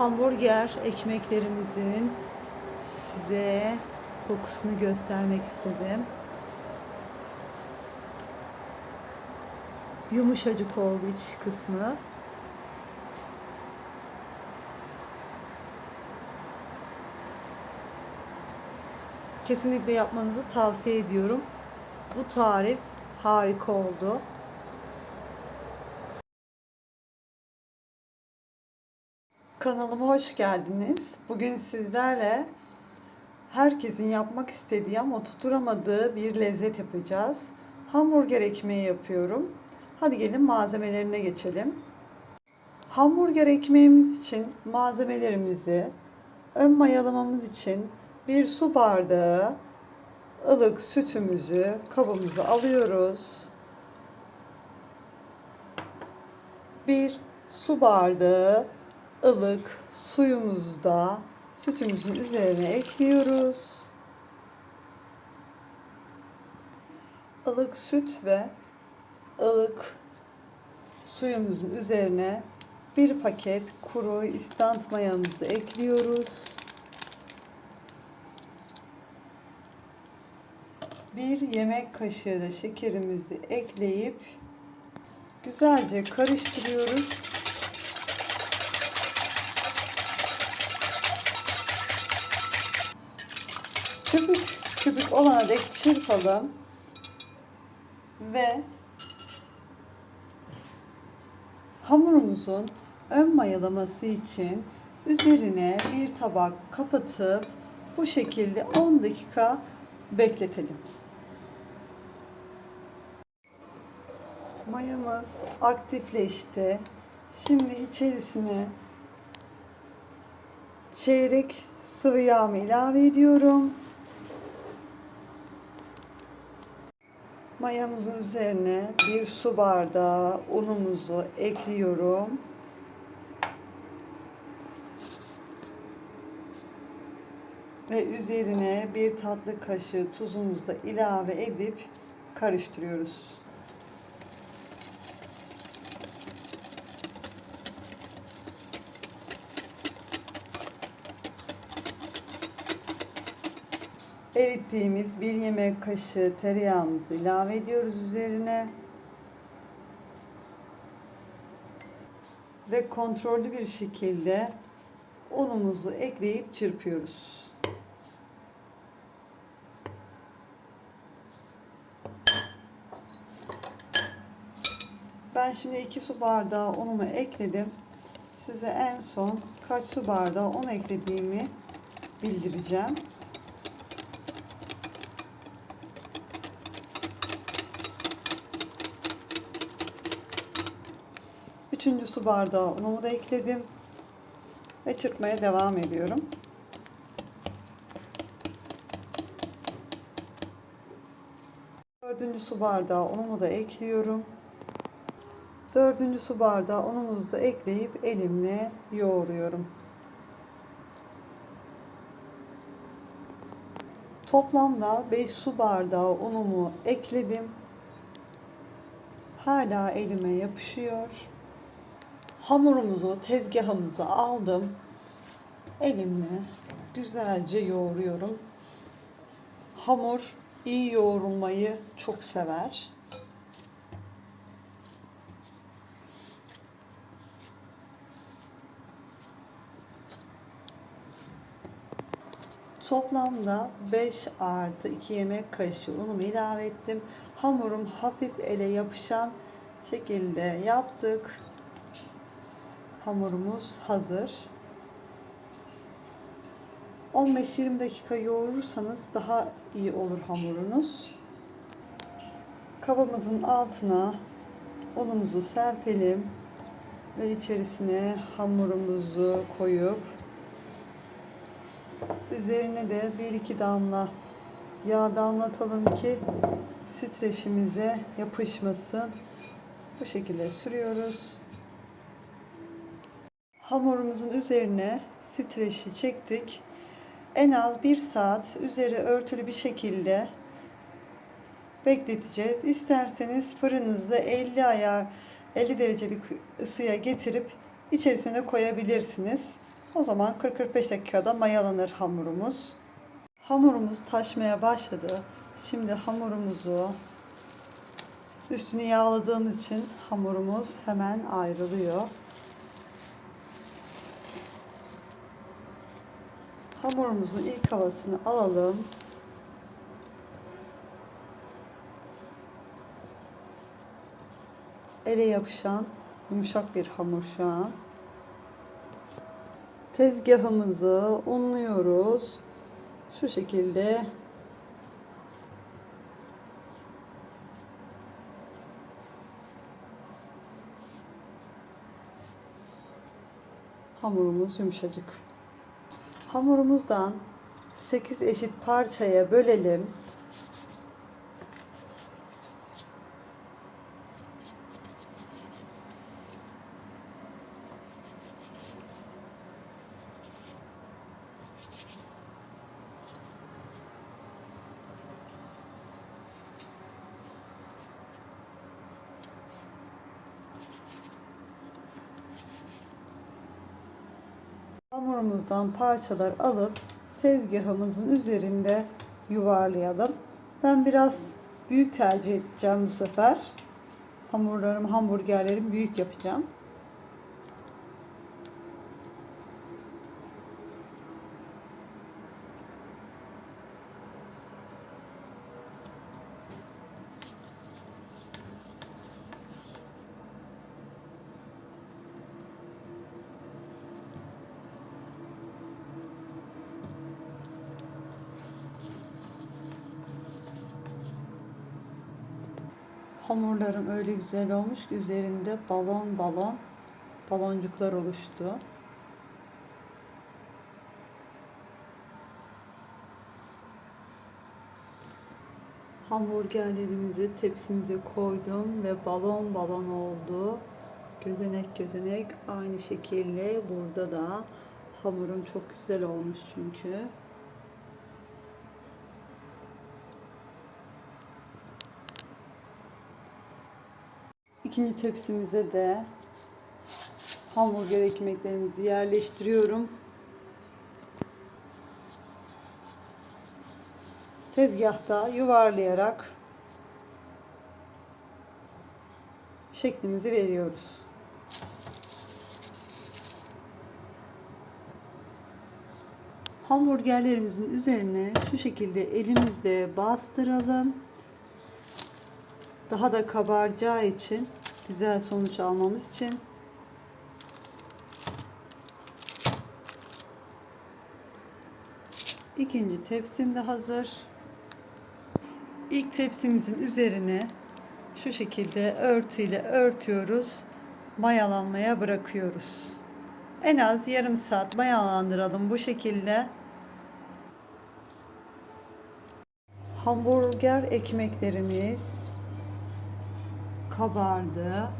hamburger ekmeklerimizin size dokusunu göstermek istedim. Yumuşacık oldu iç kısmı. Kesinlikle yapmanızı tavsiye ediyorum. Bu tarif harika oldu. Kanalıma hoş geldiniz. Bugün sizlerle herkesin yapmak istediği ama tutturamadığı bir lezzet yapacağız. Hamburger ekmeği yapıyorum. Hadi gelin malzemelerine geçelim. Hamburger ekmeğimiz için malzemelerimizi ön mayalamamız için bir su bardağı ılık sütümüzü kabımıza alıyoruz. Bir su bardağı ılık suyumuzu da sütümüzün üzerine ekliyoruz. ılık süt ve ılık suyumuzun üzerine bir paket kuru istant mayamızı ekliyoruz. Bir yemek kaşığı da şekerimizi ekleyip güzelce karıştırıyoruz. Köpük köpük olana dek çırpalım ve hamurumuzun ön mayalaması için üzerine bir tabak kapatıp bu şekilde 10 dakika bekletelim. Mayamız aktifleşti. Şimdi içerisine çeyrek sıvı yağımı ilave ediyorum. Mayamızın üzerine bir su bardağı unumuzu ekliyorum. Ve üzerine bir tatlı kaşığı tuzumuzu da ilave edip karıştırıyoruz. Erittiğimiz bir yemek kaşığı tereyağımızı ilave ediyoruz üzerine. Ve kontrollü bir şekilde unumuzu ekleyip çırpıyoruz. Ben şimdi 2 su bardağı unumu ekledim. Size en son kaç su bardağı un eklediğimi bildireceğim. Üçüncü su bardağı unumu da ekledim. Ve çırpmaya devam ediyorum. Dördüncü su bardağı unumu da ekliyorum. Dördüncü su bardağı unumuzu da ekleyip elimle yoğuruyorum. Toplamda 5 su bardağı unumu ekledim. Hala elime yapışıyor hamurumuzu tezgahımıza aldım. Elimle güzelce yoğuruyorum. Hamur iyi yoğrulmayı çok sever. Toplamda 5 artı 2 yemek kaşığı unumu ilave ettim. Hamurum hafif ele yapışan şekilde yaptık hamurumuz hazır. 15-20 dakika yoğurursanız daha iyi olur hamurunuz. Kabımızın altına unumuzu serpelim ve içerisine hamurumuzu koyup üzerine de 1-2 damla yağ damlatalım ki streçimize yapışmasın. Bu şekilde sürüyoruz. Hamurumuzun üzerine streçi çektik. En az bir saat üzeri örtülü bir şekilde bekleteceğiz. İsterseniz fırınınızı 50 ayar 50 derecelik ısıya getirip içerisine koyabilirsiniz. O zaman 40-45 dakikada mayalanır hamurumuz. Hamurumuz taşmaya başladı. Şimdi hamurumuzu üstünü yağladığımız için hamurumuz hemen ayrılıyor. Hamurumuzun ilk havasını alalım. Ele yapışan yumuşak bir hamur şu an. Tezgahımızı unluyoruz. Şu şekilde hamurumuz yumuşacık. Hamurumuzdan 8 eşit parçaya bölelim. Hamurumuzdan parçalar alıp tezgahımızın üzerinde yuvarlayalım. Ben biraz büyük tercih edeceğim bu sefer. Hamurlarım, hamburgerlerim büyük yapacağım. Hamurlarım öyle güzel olmuş ki üzerinde balon balon baloncuklar oluştu. Hamburgerlerimizi tepsimize koydum ve balon balon oldu. Gözenek gözenek aynı şekilde burada da hamurum çok güzel olmuş çünkü. İkinci tepsimize de hamburger ekmeklerimizi yerleştiriyorum. Tezgahta yuvarlayarak şeklimizi veriyoruz. Hamburgerlerimizin üzerine şu şekilde elimizle bastıralım daha da kabaracağı için güzel sonuç almamız için ikinci tepsim de hazır. İlk tepsimizin üzerine şu şekilde örtüyle örtüyoruz. Mayalanmaya bırakıyoruz. En az yarım saat mayalandıralım bu şekilde. Hamburger ekmeklerimiz kabardı.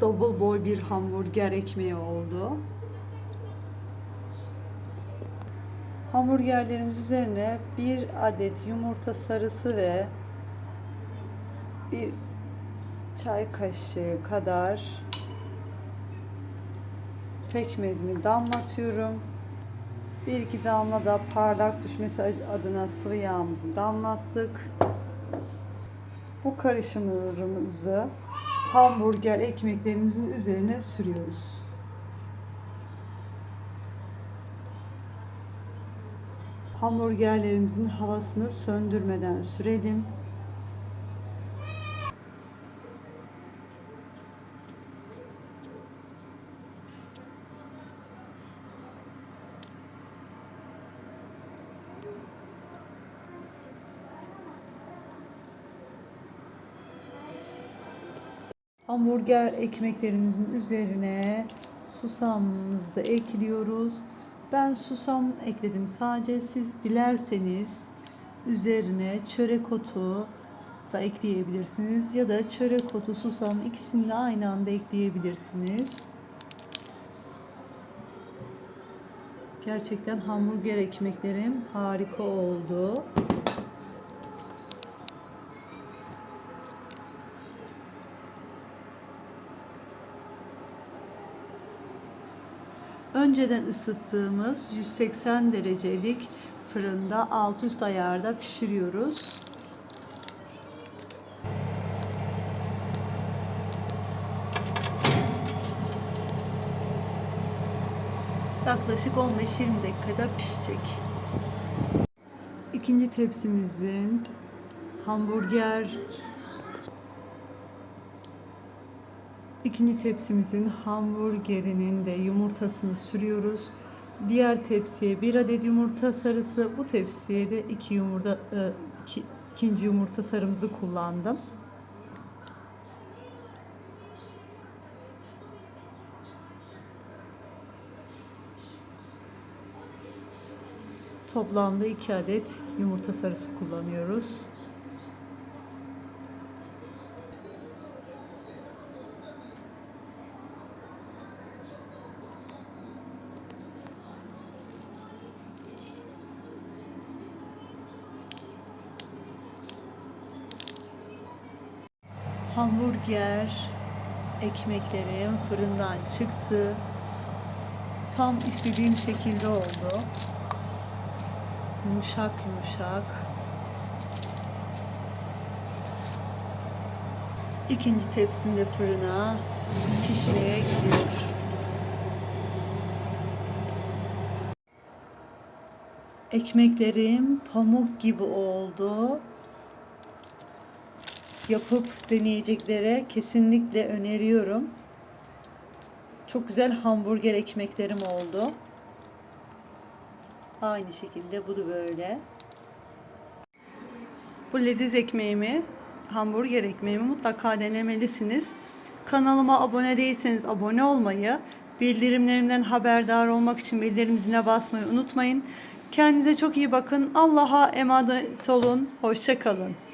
Double boy bir hamburger ekmeği oldu. Hamburgerlerimiz üzerine bir adet yumurta sarısı ve bir çay kaşığı kadar pekmezimi damlatıyorum. Bir iki damla da parlak düşmesi adına sıvı yağımızı damlattık. Bu karışımlarımızı hamburger ekmeklerimizin üzerine sürüyoruz. Hamburgerlerimizin havasını söndürmeden sürelim. Hamburger ekmeklerimizin üzerine susamımızı da ekliyoruz. Ben susam ekledim. Sadece siz dilerseniz üzerine çörek otu da ekleyebilirsiniz ya da çörek otu, susam ikisini de aynı anda ekleyebilirsiniz. Gerçekten hamburger ekmeklerim harika oldu. Önceden ısıttığımız 180 derecelik fırında alt üst ayarda pişiriyoruz. Yaklaşık 15-20 dakikada pişecek. İkinci tepsimizin hamburger İkinci tepsimizin hamburgerinin de yumurtasını sürüyoruz. Diğer tepsiye bir adet yumurta sarısı, bu tepsiye de iki yumurta e, iki, ikinci yumurta sarımızı kullandım. Toplamda iki adet yumurta sarısı kullanıyoruz. Hamburger ekmeklerim fırından çıktı. Tam istediğim şekilde oldu. Yumuşak yumuşak. İkinci tepsim de fırına pişmeye gidiyor. Ekmeklerim pamuk gibi oldu. Yapıp deneyeceklere kesinlikle öneriyorum. Çok güzel hamburger ekmeklerim oldu. Aynı şekilde bu da böyle. Bu leziz ekmeğimi, hamburger ekmeğimi mutlaka denemelisiniz. Kanalıma abone değilseniz abone olmayı, bildirimlerimden haberdar olmak için bildirim ziline basmayı unutmayın. Kendinize çok iyi bakın. Allah'a emanet olun. Hoşçakalın.